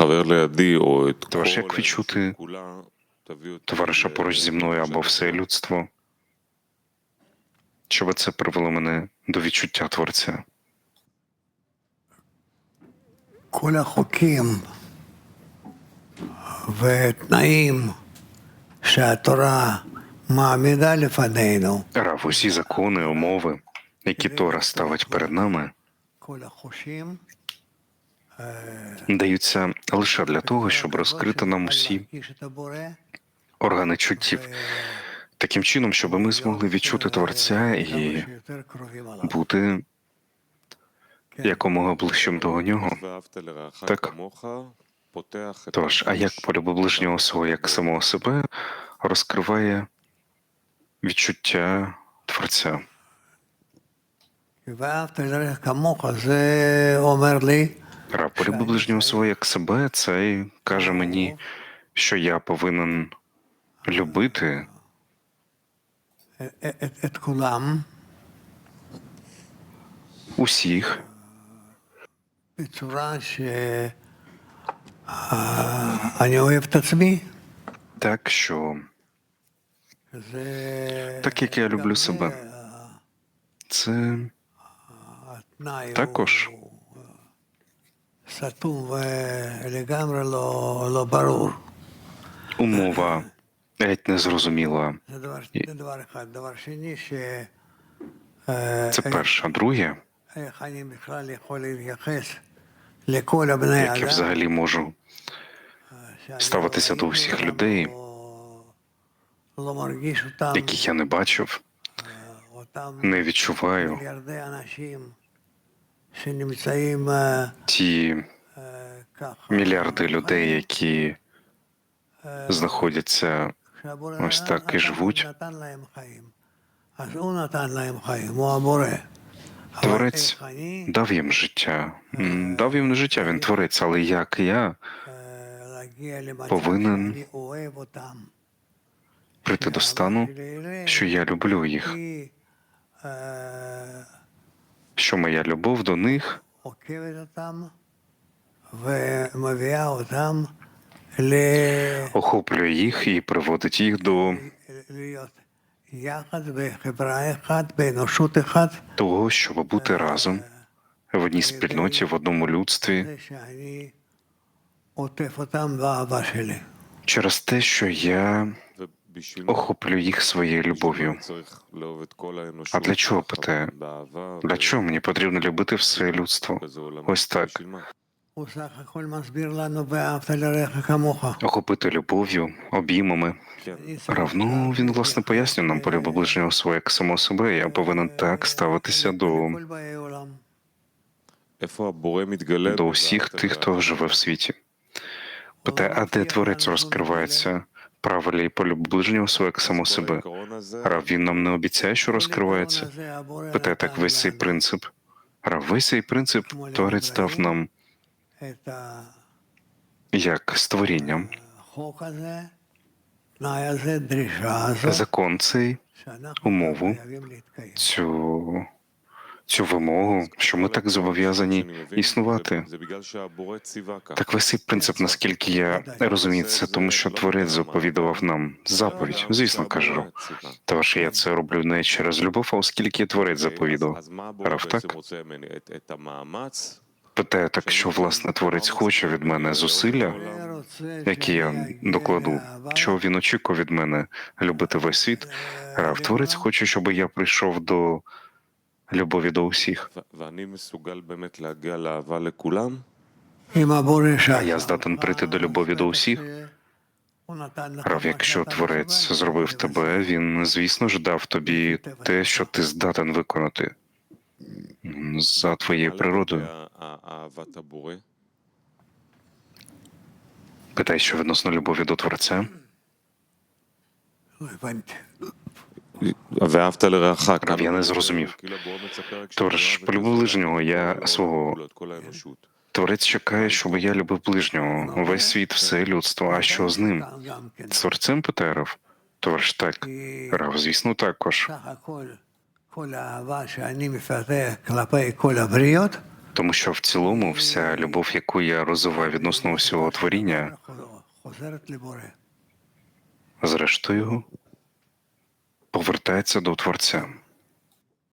החבר לידי או את Тож כל як відчути האנושות כולה, תביא אותי товариша ל- поруч зі мною або все людство, щоб це привело мене до відчуття Творця. כל החוקים ותנאים שהתורה מעמידה לפנינו, Рав, усі закони, умови, які Тора ставить перед нами, כל החושים, даються лише для того, щоб розкрити нам усі органи чуттів, таким чином, щоб ми змогли відчути творця і бути якомога ближчим до нього. Так? Тож, а як полюби ближнього свого, як самого себе, розкриває відчуття творця? Раб полюби ближнього свого як себе, це каже мені, що я повинен любити. Усіх. Так що так як я люблю себе, це також סתום ולגמרי לא, לא ברור. умова геть незрозуміла. זה דבר, י- זה דבר אחד. דבר שני, ש... Це перше. Друге, איך אני בכלל יכול להתייחס לכל הבני як я אדם, взагалі можу שאני ставитися לא до ראיתי усіх אותם, людей, לא, לא מרגיש אותם, яких я не бачив, אותם не відчуваю. ті мільярди людей, які знаходяться ось так і живуть. Творець дав їм життя, дав їм не життя, він творець, але як я повинен прийти до стану, що я люблю їх що моя любов до них охоплює їх і приводить їх до того, щоб бути разом в одній спільноті, в одному людстві. Через те, що я охоплю їх своєю любов'ю. А для чого питаю? Для чого мені потрібно любити все людство? Ось так. Охопити любов'ю, обіймами. Равно він власне пояснює нам полюби ближнього своє як само себе. Я повинен так ставитися до до всіх тих, хто живе в світі. Питає, а де творець розкривається? правили и полюб ближнего своего к самому себе. Раввін нам не обіцяє, що розкривається. Питає так весь цей принцип. А весь цей принцип творець дав нам як створінням. Закон цей умову цю цю вимогу, що ми так зобов'язані існувати. Так весь цей принцип, наскільки я розумію, це тому, що творець заповідував нам заповідь. Звісно, кажу, Та що я це роблю не через любов, а оскільки я творець заповідав. Рав, так? Питає так, що власне творець хоче від мене зусилля, які я докладу, чого він очікує від мене любити весь світ. Рав, творець хоче, щоб я прийшов до любові до усіх. А я здатен прийти до любові до усіх. Рав, якщо творець зробив тебе, він, звісно ж, дав тобі те, що ти здатен виконати за твоєю природою. Питай, що відносно любові до творця. Я не зрозумів. Тож, полюбив ближнього, я свого творець чекає, щоб я любив ближнього. Весь світ, все людство. А що з ним? Творцем Петеров? Тож так, Рав, звісно, також. Тому що в цілому вся любов, яку я розвиваю відносно усього творіння, зрештою повертається до Творця.